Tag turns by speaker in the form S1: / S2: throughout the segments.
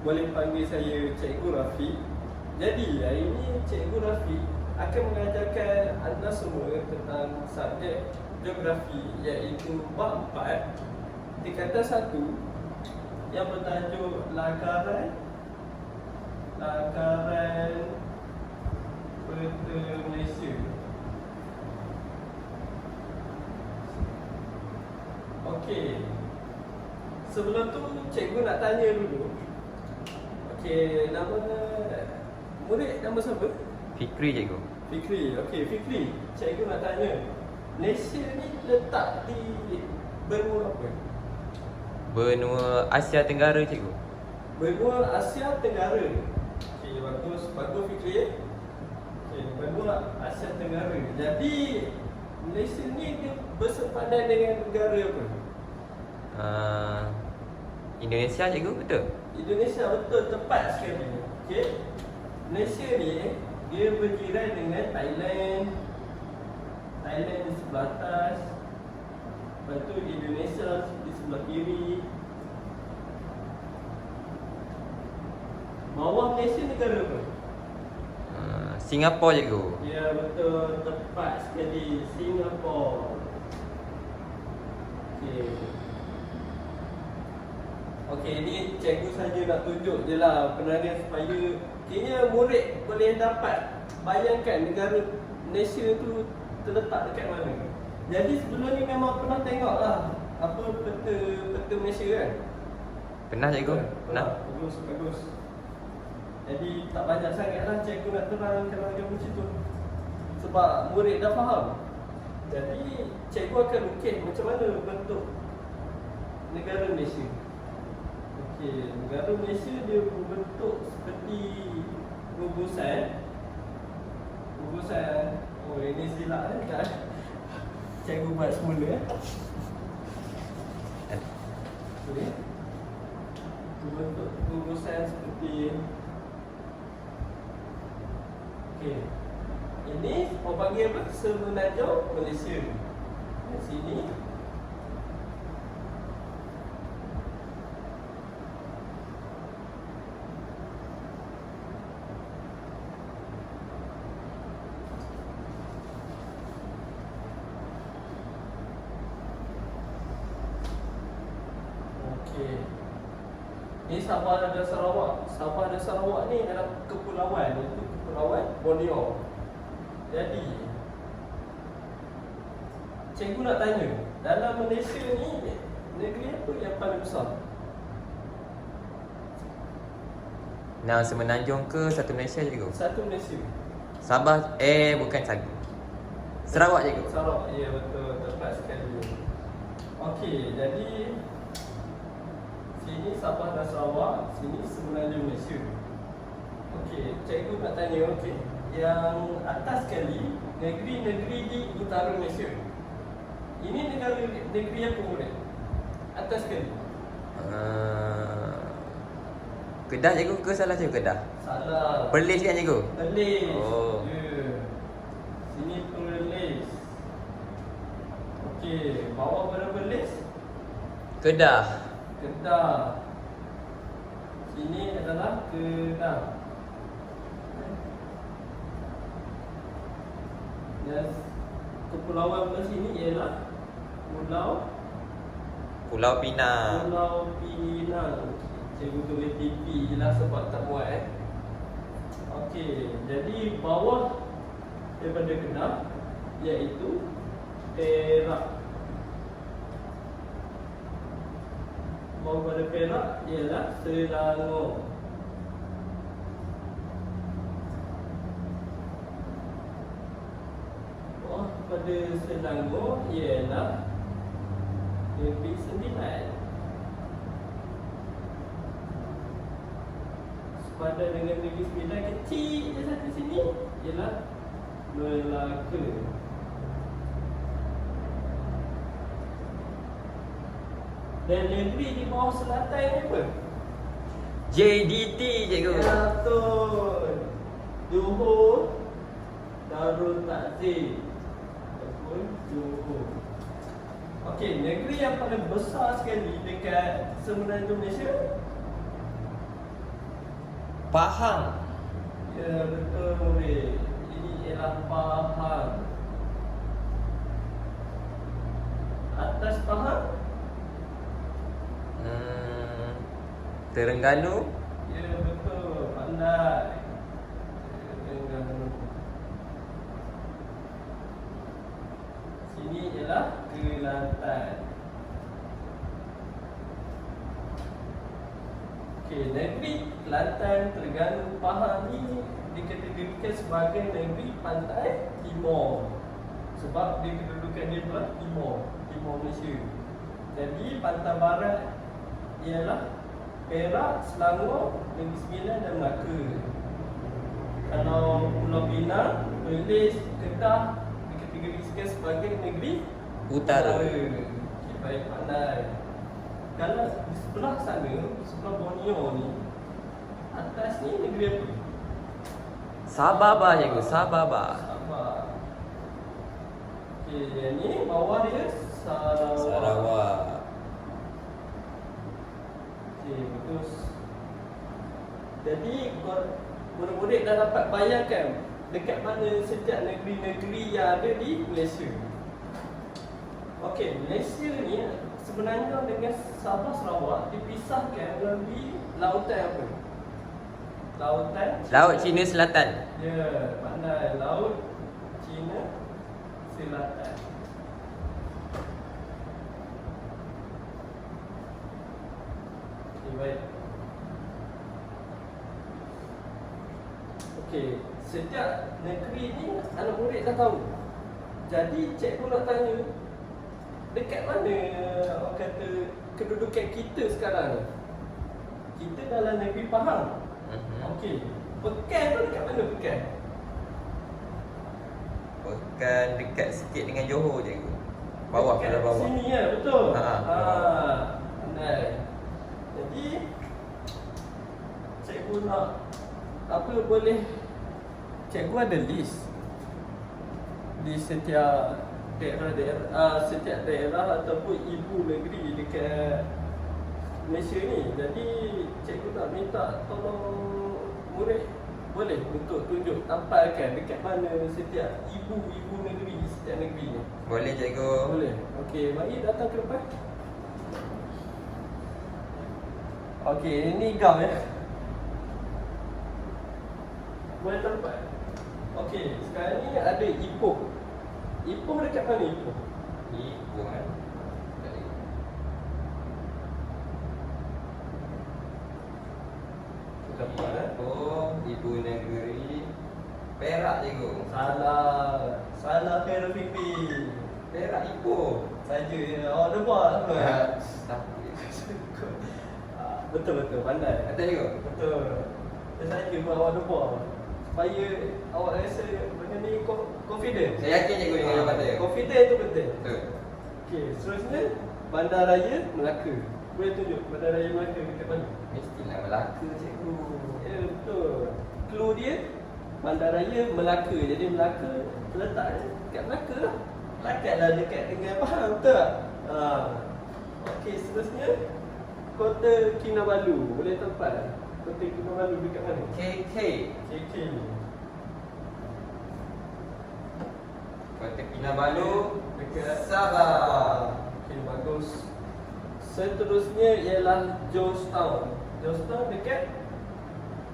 S1: Boleh panggil saya Cikgu Rafiq Jadi hari ini Cikgu Rafiq akan mengajarkan anda semua tentang subjek geografi iaitu bab 4 tingkatan 1 yang bertajuk lakaran lakaran peta Malaysia. Okey. Sebelum tu cikgu nak tanya dulu. Okey, nama murid nama siapa?
S2: Fikri cikgu.
S1: Fikri. Okey, Fikri. Cikgu nak tanya. Malaysia ni letak di benua apa?
S2: Benua Asia Tenggara cikgu.
S1: Benua Asia Tenggara. Okey, bagus. Bagus Fikri ya. Okey, benua Asia Tenggara. Jadi Malaysia ni dia bersepadan dengan negara apa?
S2: Uh, Indonesia cikgu betul?
S1: Indonesia betul tepat sekali. Okey. Malaysia ni dia berjiran dengan Thailand. Thailand di sebelah atas. Lepas tu Indonesia di sebelah kiri. Bawah Malaysia negara apa?
S2: Uh, Singapura cikgu.
S1: Ya betul tepat sekali Singapura. Okey. Okey ni cikgu saja nak tunjuk je lah penerangan supaya kira murid boleh dapat bayangkan negara Malaysia tu terletak dekat mana. Jadi sebelum ni memang pernah tengok lah apa peta peta Malaysia kan?
S2: Pernah cikgu? Pernah.
S1: Bagus, bagus. Jadi tak banyak sangat lah cikgu nak terangkan lagi macam tu. Sebab murid dah faham. Jadi cikgu akan ukir macam mana bentuk negara Malaysia. Okey, negara Malaysia dia berbentuk seperti gugusan. Gugusan. Oh, ini silap eh. Tak. Cikgu buat semula eh. Okey. Berbentuk gugusan seperti Okey. Ini orang panggil apa? Semenanjung Malaysia. Di sini Okey. Ini Sabah dan Sarawak. Sabah dan Sarawak ni dalam kepulauan iaitu kepulauan Borneo. Jadi Cikgu nak tanya, dalam Malaysia ni negeri apa yang paling besar?
S2: Yang semenanjung ke satu Malaysia cikgu?
S1: Satu Malaysia.
S2: Sabah eh bukan Sagu. Sarawak cikgu.
S1: Sarawak, ya betul, tepat sekali. Okey, jadi sini Sabah dan Sarawak, sini semenanjung Malaysia. Okey, cikgu nak tanya, okey. Yang atas sekali, negeri-negeri di utara Malaysia. Ini negara negeri apa murid? Atas sekali.
S2: Uh, Kedah cikgu ke salah cikgu Kedah?
S1: Salah.
S2: Perlis kan cikgu?
S1: Perlis.
S2: Oh.
S1: Ya. Sini Perlis. Okey, bawah pada Perlis,
S2: Kedah.
S1: Kedah. Sini adalah Kedah. Dan kepulauan belah sini ialah Pulau
S2: Pulau Pinang.
S1: Pulau Pinang. Cikgu tulis TP je lah sebab tak buat eh. Okey, jadi bawah daripada Kedah iaitu Perak. Bawah pada Perak ialah Selangor. Bawah pada Selangor ialah Negeri Sembilan. Sepadan dengan Negeri Sembilan kecil je satu sini ialah Melaka. Dan negeri di bawah selatan ni apa?
S2: JDT cikgu.
S1: Ya betul. Johor Darul Takzim. Ataupun Johor. Okey, negeri yang paling besar sekali dekat semenanjung Malaysia
S2: Pahang.
S1: Ya betul murid. Ini ialah Pahang. Atas Pahang?
S2: Hmm, Terengganu.
S1: Ya betul. Pandai. Sini ialah Kelantan. Okey, negeri Kelantan, Terengganu, Pahang ni dikategorikan sebagai negeri pantai timur. Sebab dia kedudukan dia belah timur, timur Malaysia. Jadi pantai barat ialah Perak, Selangor, Negeri Sembilan dan Melaka. Kalau Pulau Pinang, Perlis, Kedah dikategorikan sebagai negeri
S2: Utara.
S1: Okey, baik pandai. Kalau di sebelah sana, di sebelah Borneo ni, atas ni negeri apa?
S2: Sabah cikgu, Sabah.
S1: Sabah. Okey, yang ni bawah dia Sarawak.
S2: Sarawak.
S1: Okey, bagus. Jadi murid-murid dah dapat bayangkan dekat mana setiap negeri-negeri yang ada di Malaysia. Okey, Malaysia ni sebenarnya dengan Sabah Sarawak dipisahkan melalui lautan apa? Lautan
S2: Laut Cina Selatan.
S1: Ya, pandai laut Cina Selatan. Okay, baik. Okey, setiap negeri ni anak murid dah tahu. Jadi cikgu nak tanya dekat mana orang kata kedudukan kita sekarang ni? Kita dalam negeri Pahang.
S2: Mhm.
S1: Okey. Pekan tu dekat mana Pekan?
S2: Bukan dekat sikit dengan Johor cikgu. Bawah pada bawah.
S1: Sini ya, betul.
S2: Ha, ha.
S1: ha. Pandai. Jadi cikgu nak apa boleh cikgu ada list di setiap daerah-daerah uh, setiap daerah ataupun ibu negeri dekat Malaysia ni. Jadi cikgu nak minta tolong murid boleh untuk tunjuk tampalkan dekat mana setiap ibu-ibu negeri setiap negeri ni.
S2: Boleh cikgu.
S1: Boleh. Okey, mari datang ke depan. Okey, ini gam ya. Boleh tempat. Okey, sekarang ni ada Ipoh. Ipoh dekat mana Ipoh?
S2: Ibu kan.
S1: Tempat eh.
S2: Oh, ibu negeri Perak cikgu.
S1: Salah. Salah Fifi.
S2: Perak ibu.
S1: Saja ya. Oh, apa?
S2: Tak.
S1: Betul betul pandai.
S2: Kata cikgu.
S1: Betul. Saya saja buat awak depa supaya awak rasa benda ni co- confident.
S2: Saya yakin cikgu dengan jawapan saya.
S1: Confident tu penting.
S2: Betul.
S1: Okey, seterusnya Bandaraya Melaka. Boleh tunjuk Bandaraya Melaka dekat mana?
S2: Mestilah Melaka cikgu.
S1: Ya betul. Clue dia Bandaraya Melaka. Jadi Melaka terletak dekat Melaka lah. Melaka lah dekat dengan Pahang betul tak? Ha. Okey, seterusnya Kota Kinabalu. Boleh tempat? Kota Kinabalu dekat mana?
S2: KK.
S1: KK.
S2: Kota Kinabalu
S1: Dekat
S2: Sabah.
S1: Okey, bagus. Seterusnya ialah Georgetown. Georgetown dekat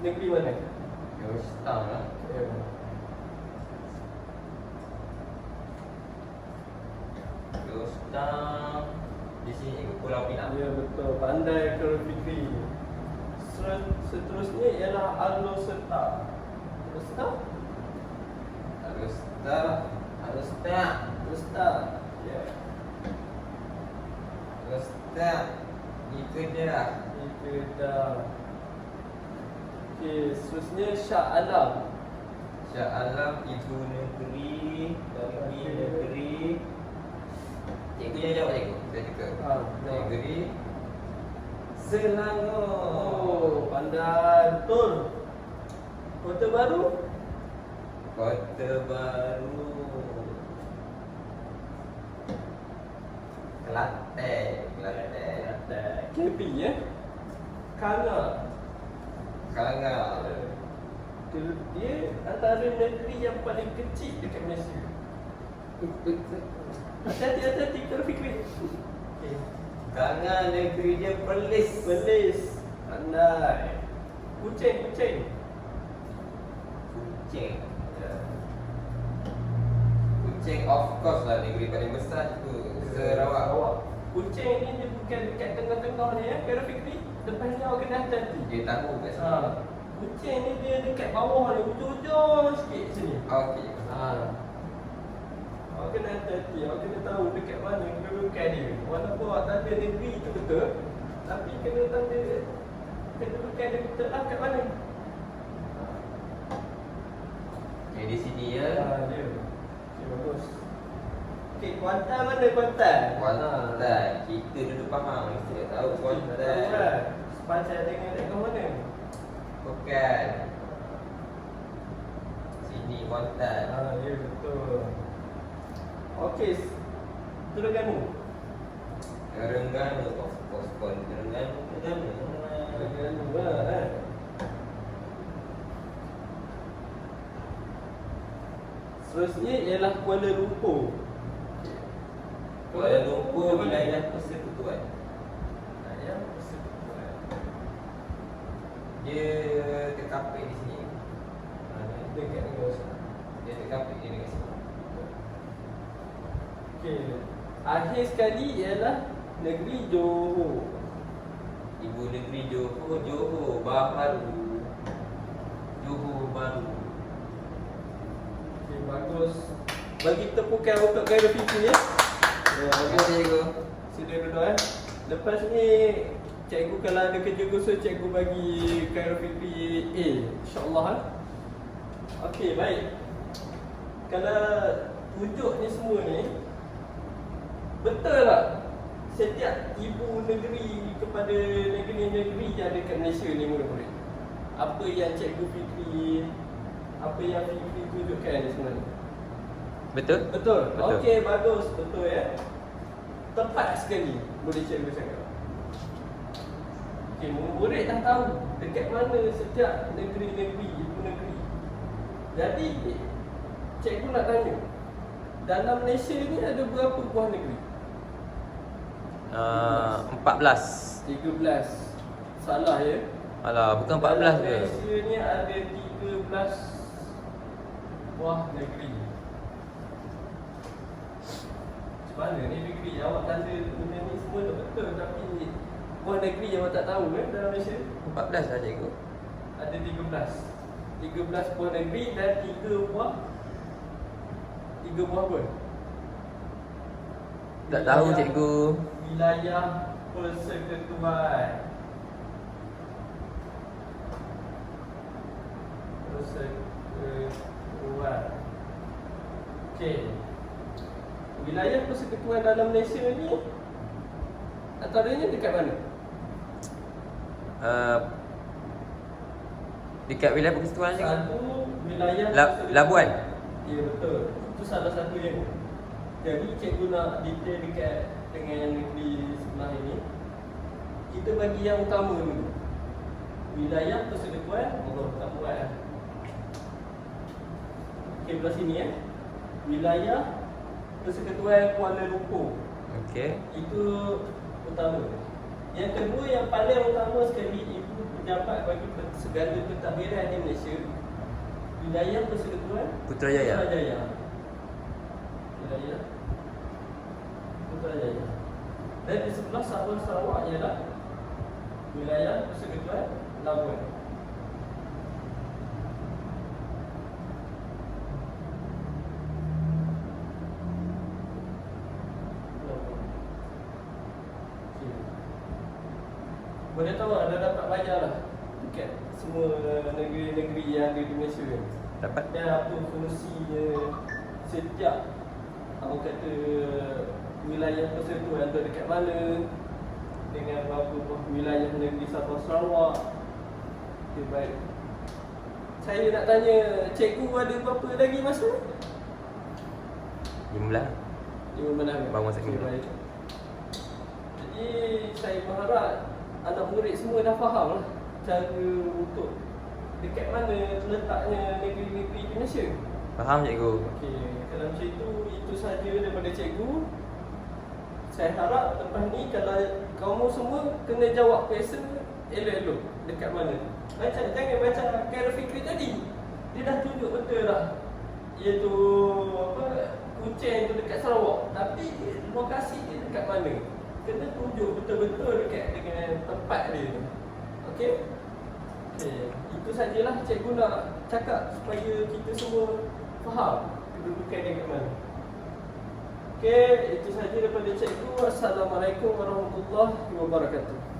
S1: negeri mana?
S2: Georgetown lah.
S1: Ya.
S2: Georgetown di sini cikgu Pulau Pinang.
S1: Ya betul, pandai Khairul Fikri. Seterusnya ialah Aloseta. Aloseta?
S2: Alusta. Alusta.
S1: Aloseta. Ya.
S2: Alusta. Itu dia lah.
S1: Itu dah. Okey, seterusnya Shah Alam.
S2: Shah Alam Ibu Negeri Negeri Negeri Cikgu yang jawab cikgu Saya cakap
S1: Ha, jawab.
S2: Negeri Selangor
S1: Oh, pandai betul. Kota Baru?
S2: Kota Baru Kelantan Kelantan
S1: KB ya. Kana.
S2: Kalangah.
S1: Dia, dia antara negeri yang paling kecil dekat Malaysia. Hati-hati, hati-hati, kalau fikir. Okay.
S2: Kalangah negeri dia Perlis.
S1: Belis. Pandai. Kucing, kucing.
S2: Kucing.
S1: Ya.
S2: Kucing of course lah negeri paling besar tu Sarawak.
S1: Kucing ni dia bukan dekat tengah-tengah ni ya. Kalau fikir, depannya awak kena hati-hati.
S2: Dia tahu kat sini.
S1: Ha. Kucing ni dia dekat bawah ni, ujung-ujung sikit sini.
S2: Okey.
S1: Ha. Awak kena hati-hati, awak kena tahu dekat mana kedudukan dia. Walaupun awak tak ada negeri tu betul, tapi kena tahu dia kedudukan dia betul lah kat mana.
S2: Okay, di sini ya.
S1: Ha, dia. Okay, bagus. Okay, Kuantan mana Kuantan?
S2: Kuantan. Kita dulu faham tahu
S1: Tahu
S2: Kuantan.
S1: lah. Sepanjang dengan dekat mana?
S2: Bukan. Sini Kuantan.
S1: Ha, ya betul. Okey. Terengganu.
S2: Terengganu of course pun Terengganu Terengganu.
S1: Terengganu lah kan. Seterusnya ialah Kuala Lumpur.
S2: Kuala Lumpur wilayah persekutuan.
S1: Wilayah persekutuan.
S2: Dia terkapit di sini.
S1: Ha, Dekat dengan Osaka.
S2: Dia terkapit dia dekat sini.
S1: Okey. Akhir sekali ialah negeri Johor.
S2: Ibu negeri Johor, Johor Baharu. Johor Baru.
S1: Okey, bagus. Bagi tepukan untuk Gaira Fikri ya. Ya,
S2: Terima
S1: bagus.
S2: kasih cikgu.
S1: Sila dulu eh. Lepas ni cikgu kalau ada kerja khusus cikgu bagi Gaira Fikri A. InsyaAllah eh. Okey, baik. Kalau tujuh ni semua ni betul tak? Setiap ibu negeri kepada negeri-negeri yang ada kat Malaysia ni murid-murid. Apa yang cikgu Fikri apa yang Fikri tunjukkan sebenarnya?
S2: Betul?
S1: Betul.
S2: Betul.
S1: Okey, bagus. Betul ya. Tepat sekali boleh cikgu cakap. Okey, murid dah tahu dekat mana setiap negeri-negeri, ibu negeri. Jadi, cikgu nak tanya. Dalam Malaysia ni ada berapa buah negeri?
S3: Uh, 14
S1: 13. Salah ya.
S3: Alah, bukan 14
S1: Dalam
S3: ke?
S1: Malaysia ni ada 13 buah negeri. Macam mana ni negeri? Awak kata benda ni semua tak betul tapi buah negeri yang awak tak tahu kan dalam Malaysia
S3: 14 lah cikgu
S1: ada 13. 13 buah negeri dan 3 buah 3 buah apa?
S3: Tak tahu cikgu
S1: Wilayah persekutuan. Persekutuan. Okey. Wilayah persekutuan dalam Malaysia ni antaranya dekat mana?
S3: uh, Dekat wilayah persekutuan cikgu
S1: Satu wilayah
S3: La-. Labuan.
S1: Ya betul. Itu salah satu yang jadi cikgu nak detail dekat dengan negeri sebelah ini. Kita bagi yang utama dulu. Wilayah persekutuan Allah tak buat lah. Okey belah sini ya. Wilayah persekutuan Kuala Lumpur.
S3: Okey
S1: Itu utama. Yang kedua yang paling utama sekali ibu pejabat bagi segala pentadbiran di Malaysia wilayah persekutuan
S3: Putrajaya.
S1: Putrajaya. Wilayah Putrajaya. Dan di sebelah Sabah Sarawak ialah wilayah persekutuan Labuan. Boleh tahu ada dapat belajar lah dekat semua negeri-negeri yang ada di Malaysia ni.
S3: Dapat
S1: Dan apa fungsinya setiap apa kata wilayah persekutuan tu dekat mana dengan berapa wilayah negeri Sabah Sarawak. Okay, baik. Saya nak tanya cikgu ada berapa lagi masa?
S3: Jumlah
S1: Lima menit.
S3: Bang Wan Sekmi.
S1: Okey, baik. Jadi saya berharap anak murid semua dah faham lah cara untuk dekat mana letaknya negeri-negeri di Malaysia.
S3: Faham cikgu.
S1: Okey, kalau macam itu, itu saja daripada cikgu. Saya harap lepas ni kalau kamu semua kena jawab question elok-elok dekat mana. Macam jangan macam Khairul Fikri tadi. Dia dah tunjuk betul dah. Iaitu apa kucing tu dekat Sarawak. Tapi lokasi dia dekat mana? Kena tunjuk betul-betul dekat dengan tempat dia. Okey? Okey, itu sajalah cikgu nak cakap supaya kita semua faham kedudukan dia kat mana. Okey, itu saja daripada cikgu. Assalamualaikum warahmatullahi wabarakatuh.